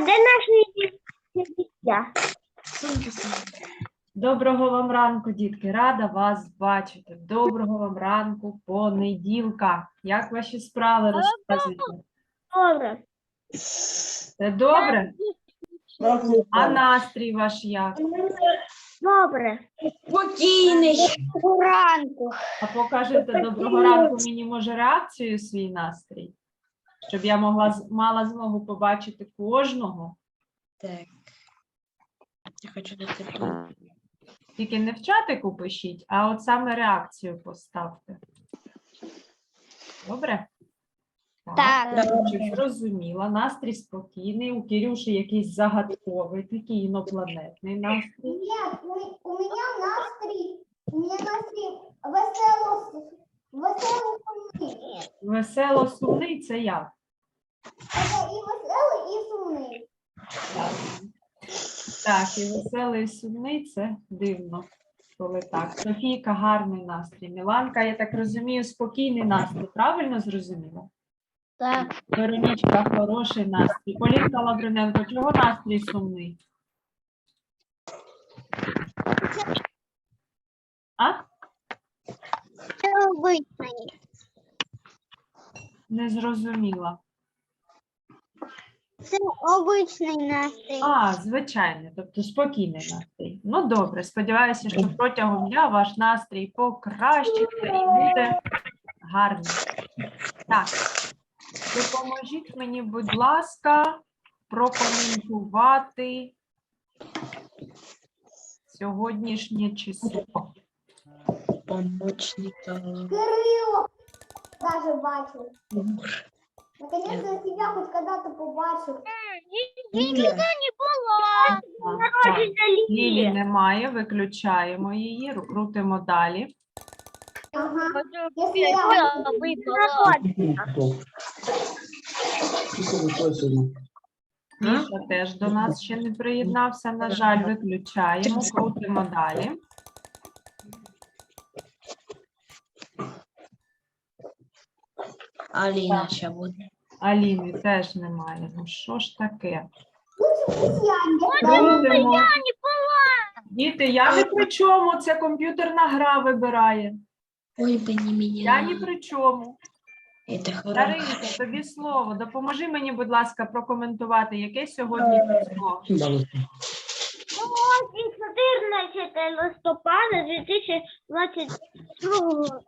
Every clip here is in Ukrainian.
А де наші дітя? Доброго вам ранку, дітки. Рада вас бачити. Доброго вам ранку, понеділка. Як ваші справи розказуйте? Добре. Це добре? А настрій ваш як? Добре. Спокійний. Доброго Ранку. А покажете доброго ранку мені, може, реакцію свій настрій? Щоб я могла мала змогу побачити кожного. Так. Я хочу дати. Тільки не в чатику пишіть, а от саме реакцію поставте. Добре? Так. Значить, Зрозуміла, настрій спокійний. У Кирюші якийсь загадковий, такий інопланетний настрій. Нет, у, меня настрій, у меня настрій весело, весело сумний. Весело сумний це як? Це і веселий, і сумний. Так. І веселий і сумний це дивно, коли так. Софійка гарний настрій. Міланка, я так розумію, спокійний настрій. Правильно зрозуміла? Так. Веронічка, хороший настрій. Полінка Лавриненко, чого настрій сумний? А? Це обичний. Не зрозуміла. Це обичний настрій. А, звичайно, тобто спокійний настрій. Ну добре, сподіваюся, що протягом дня ваш настрій покращиться і буде гарний. Так, допоможіть мені, будь ласка, прокоментувати сьогоднішнє число. Помощника. Кирило даже бачив. Наконец-то я тебя хоть когда-то побачив. Ліля. Так, так. Лілі немає, виключаємо її, ру- крутимо далі. Ага. Если я Міша теж до нас ще не приєднався. На жаль, виключаємо, крутимо далі. Аліна ще буде. Аліни теж немає. Ну що ж таке? Діти, я ні при чому. Це комп'ютерна гра вибирає. Ой, не мені. Я ні при чому. Это хорошо. Даринка, тобі слово. Допоможи мені, будь ласка, прокоментувати, яке сьогодні число. 14 листопада 2022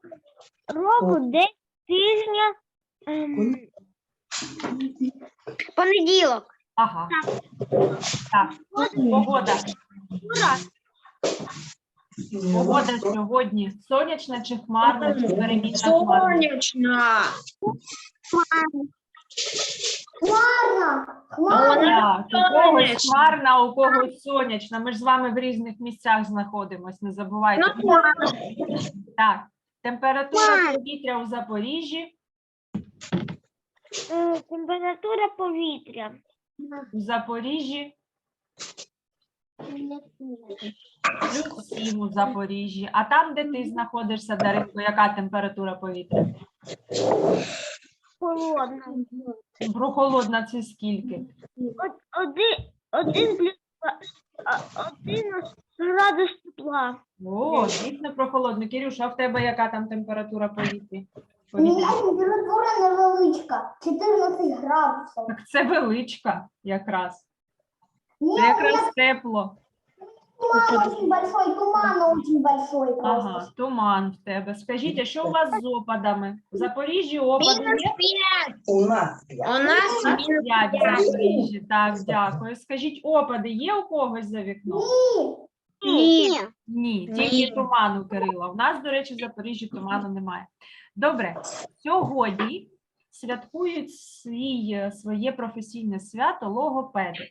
року, день тижня. Ем, Понеділок. Ага. Так, погода. Погода сьогодні сонячна чи хмарна, чи перемінна хмарна? Сонячна. Хмарно, Так, у когось хмарна, у когось сонячна. Ми ж з вами в різних місцях знаходимось, не забувайте. Так, температура повітря у Запоріжжі. Е, Температура повітря. У Запоріжжі плюс 7 у Запоріжжі. А там, де ти знаходишся, Даринко, яка температура повітря? Холодна. Прохолодна це скільки? Один, один плюс два- а- один градус тепла. О, дійсно прохолодно. Кирюша, а в тебе яка там температура повітря? У меня температура невеличка, 14 градусов. Так це величка якраз. Нет, Це у якраз тепло. туман очень большой, туман очень большой просто. Ага, туман в тебе. Скажіть, а що у вас з опадами? В Запоріжжі опади є? У нас У нас мінус П'ять в Запоріжжі. Так, дякую. Скажіть, опади є у когось за вікном? Ні, Ні. Ні, Ні. тільки туману, Кирила. У нас, до речі, в Запоріжжі туману немає. Добре, сьогодні святкують свій, е, своє професійне свято логопеди.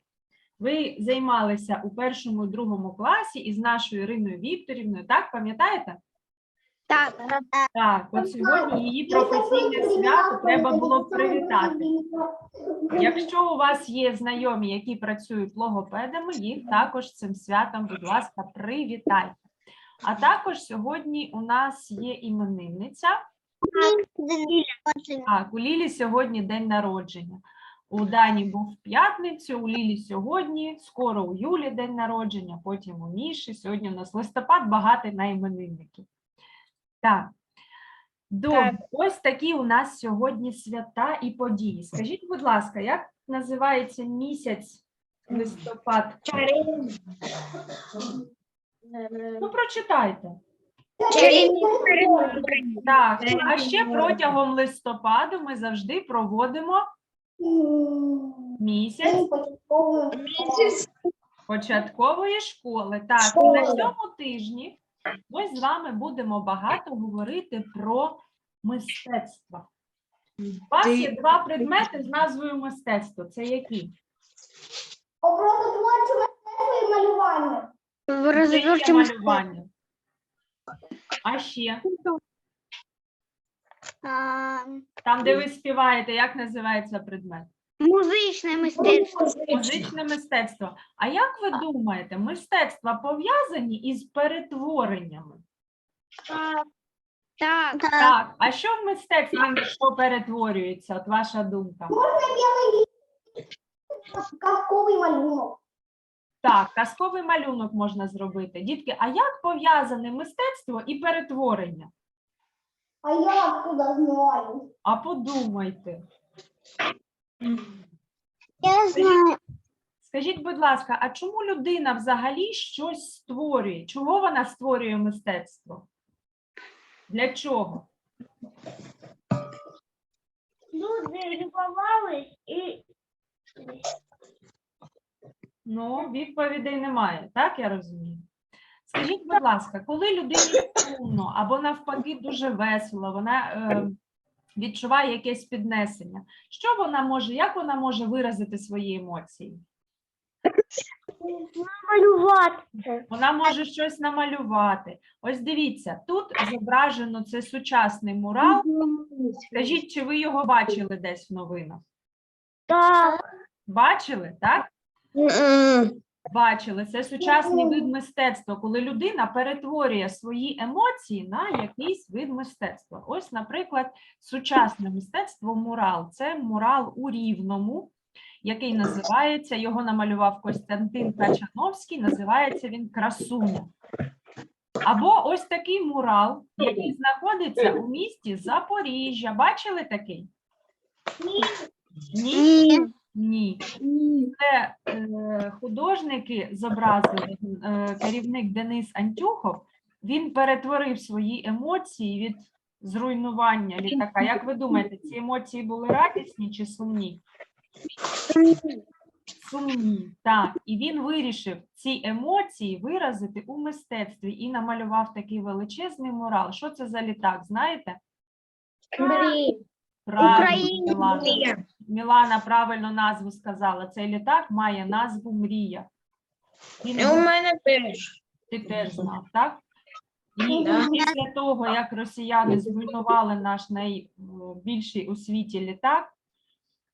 Ви займалися у першому і другому класі із нашою Іриною Вікторівною, так пам'ятаєте? Так. Так, от сьогодні її професійне свято треба було б привітати. Якщо у вас є знайомі, які працюють логопедами, їх також цим святом, будь ласка, привітайте. А також сьогодні у нас є іменинниця. Так, у Лілі сьогодні день народження. У Дані був в п'ятницю, у Лілі сьогодні, скоро у Юлі день народження, потім у Міші. Сьогодні у нас листопад багатий на іменинників. Так. Добре, ось такі у нас сьогодні свята і події. Скажіть, будь ласка, як називається місяць листопад? Ну, прочитайте. Так, а ще протягом листопаду ми завжди проводимо місяць початкової школи. Так, і на цьому тижні ми з вами будемо багато говорити про мистецтво. У вас є два предмети з назвою мистецтво. Це які? Образотворче мистецтво і малювання. Це є малювання. А ще там, де ви співаєте, як називається предмет? Музичне мистецтво. Музичне мистецтво. А як ви думаєте, мистецтва пов'язані із перетвореннями? Так. Так, а що в мистецтві що перетворюється? От ваша думка? Казковий малюнок. Так, казковий малюнок можна зробити. Дітки, а як пов'язане мистецтво і перетворення? А я откуда знаю? А подумайте. Я знаю. Скажіть, будь ласка, а чому людина взагалі щось створює? Чого вона створює мистецтво? Для чого? Люди любувались і Ну, відповідей немає, так я розумію. Скажіть, будь ласка, коли людині сумно або навпаки дуже весело, вона е, відчуває якесь піднесення, що вона може, як вона може виразити свої емоції? малювати. Вона може щось намалювати. Ось дивіться, тут зображено це сучасний мурал. Скажіть, чи ви його бачили десь в новинах? Так, Бачили, так? Бачили, це сучасний вид мистецтва, коли людина перетворює свої емоції на якийсь вид мистецтва. Ось, наприклад, сучасне мистецтво мурал. Це мурал у Рівному, який називається, його намалював Костянтин Качановський, називається він Красуня. Або ось такий мурал, який знаходиться у місті Запоріжжя. Бачили такий? Ні. Ні. Це е, художники зобразили е, керівник Денис Антюхов. Він перетворив свої емоції від зруйнування літака. Як ви думаєте, ці емоції були радісні чи сумні? Сумні, так. І він вирішив ці емоції виразити у мистецтві і намалював такий величезний мурал. Що це за літак? Знаєте? Правильно, Україна. Мілана. Правильно назву сказала. Цей літак має назву Мрія. Він У мене теж. ти теж знав, так? І Да. після того, як росіяни зруйнували наш найбільший у світі літак,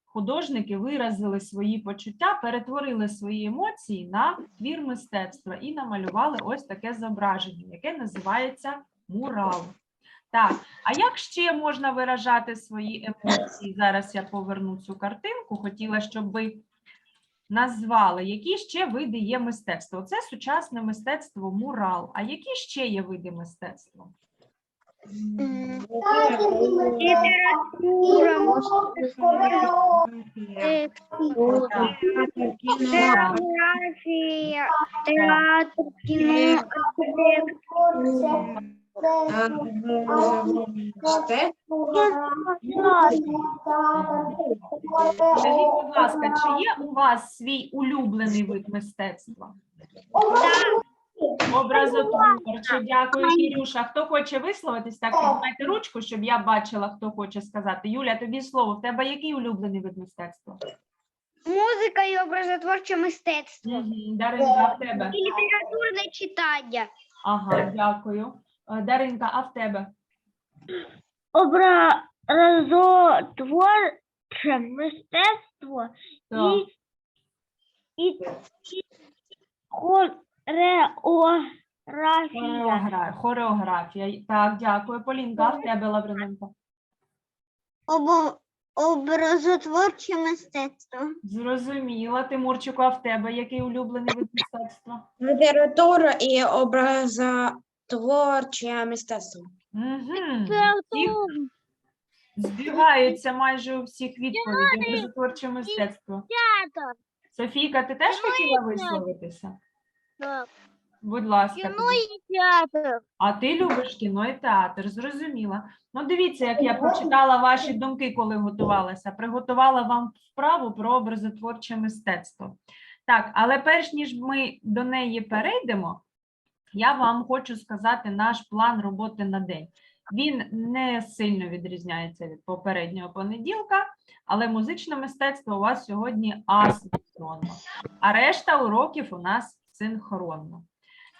художники виразили свої почуття, перетворили свої емоції на твір мистецтва і намалювали ось таке зображення, яке називається мурал. Так, а як ще можна виражати свої емоції? Зараз я поверну цю картинку. Хотіла, щоб ви назвали, які ще види є мистецтва. Це сучасне мистецтво мурал. А які ще є види мистецтва? Фотографія, театр, кіно, Скажіть, будь ласка, чи є у вас свій улюблений вид мистецтва? Образотворче, дякую, Кірюша. Хто хоче висловитись, так піднімайте ручку, щоб я бачила, хто хоче сказати. Юля, тобі слово. В тебе який улюблений вид мистецтва? музика і образотворче мистецтво. Даринка, в тебе? І літературне читання. Ага, дякую. Е, Даринка, а в тебе? образотворче мистецтво Так. і, і, і хореографія. Хореографія. Хореографія. Так, дякую. Полінка, а в тебе, Лавриненко? Обо... образотворче мистецтво. Зрозуміла. Тимурчику, а в тебе який улюблений вид мистецтва? Література і образотворче мистецтво. Угу. Збігаються майже у всіх відповідей. Образотворче мистецтво. Софійка, ти теж хотіла висловитися? Будь ласка. тобі. театр. А ти любиш кіно і театр, зрозуміла. Ну, дивіться, як я прочитала ваші думки, коли готувалася. Приготувала вам вправу про образотворче мистецтво. Так, але перш ніж ми до неї перейдемо, я вам хочу сказати наш план роботи на день. Він не сильно відрізняється від попереднього понеділка, але музичне мистецтво у вас сьогодні асинхронно, а решта уроків у нас синхронно.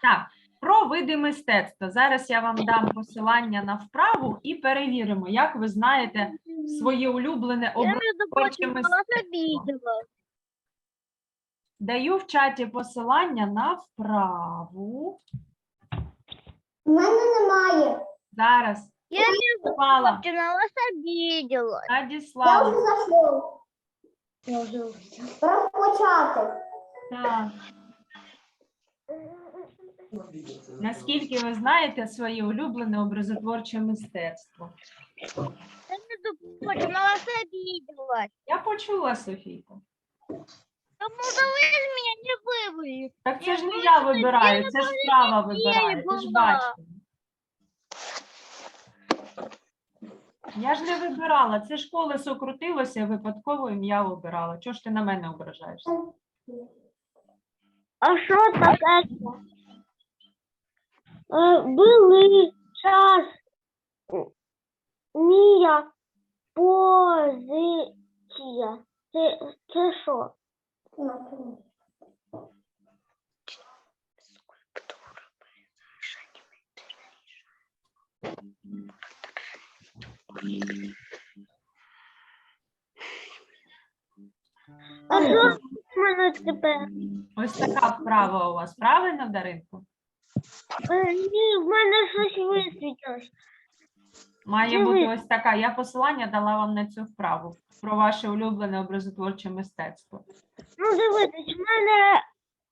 Так, про види мистецтва. Зараз я вам дам посилання на вправу і перевіримо, як ви знаєте своє улюблене образотворче мистецтво. Даю в чаті посилання на вправу. У мене немає. Зараз Я вас обидела. Я вже зайшов. Розпочати. Так. Наскільки ви знаєте своє улюблене образотворче мистецтво? Я на вас обидела. Я почула, Софійко. Вы же меня не выбрали. Так це ж не я вибираю, це ж вправа вибирає. Ти ж бачите. Я ж не вибирала, це ж колесо крутилося, випадково ім'я обирала. Чого ж ти на мене ображаєшся? А що таке? Е, Були час мія позиція. Це, це що? А що в мене тепер? Ось така вправа у вас, правильно, Даринко? Е, Ні, в мене щось висвітилось. Має бути ось така. Я посилання дала вам на цю вправу про ваше улюблене образотворче мистецтво. Ну, дивитесь, в мене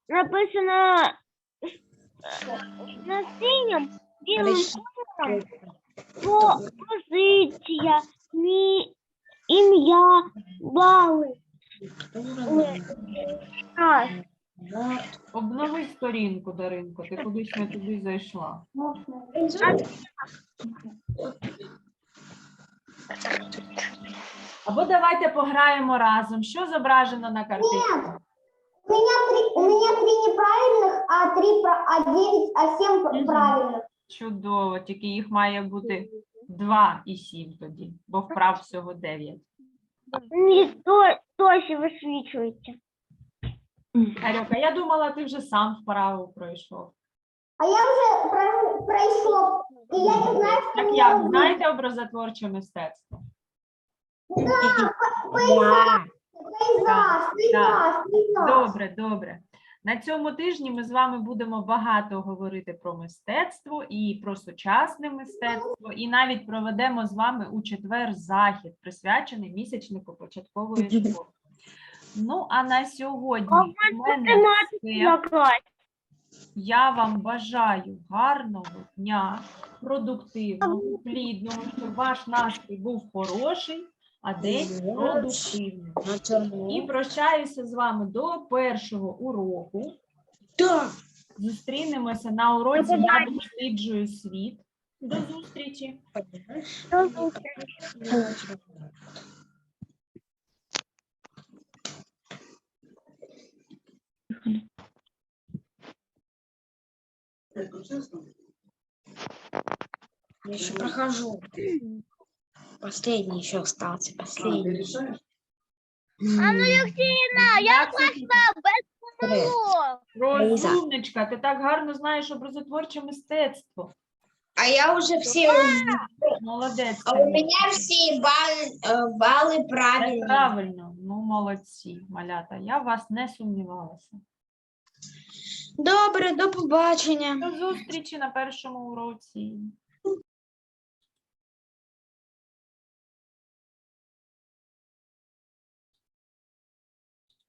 написано е, на синім білим кольором по позиція, мі, ім'я, бали. Ой, раз. Обнови сторінку, Даринко, ти кудись не туди зайшла. Або давайте пограємо разом. Що зображено на картинці? Нет. У меня три, у меня три неправильных, а три, про- а девять, а семь пр- Мгм. правильных. Чудово, тільки їх має бути 2 і 7 тоді, бо вправ всього 9. Ні, то, досі висвічується. Харюка, я думала, ти вже сам вправу пройшов. А я уже про- прошел, и я не знаю, что мне як, робити. знаєте образотворче мистецтво? Добре, добре. На цьому тижні ми з вами будемо багато говорити про мистецтво і про сучасне мистецтво, і навіть проведемо з вами у четвер захід, присвячений місячнику початкової школи. Ну а на сьогодні у мене все. Я вам бажаю гарного дня, продуктивного, плідного, щоб ваш настрій був хороший, а день продуктивний. І прощаюся з вами до першого уроку. Так. Зустрінемося на уроці Я досліджую світ. До зустрічі! До зустрічі. Я еще прохожу. Последний еще остался. Последний. А ну, Юхтіна, я класна, Три. Розумничка, ти так гарно знаєш образотворче мистецтво. А я уже все... Молодець. А у Танюша. меня все баллы, э, баллы Це правильные. правильно, ну молодці, малята. Я в вас не сумнівалася. Добре, до побачення. До зустрічі на першому уроці.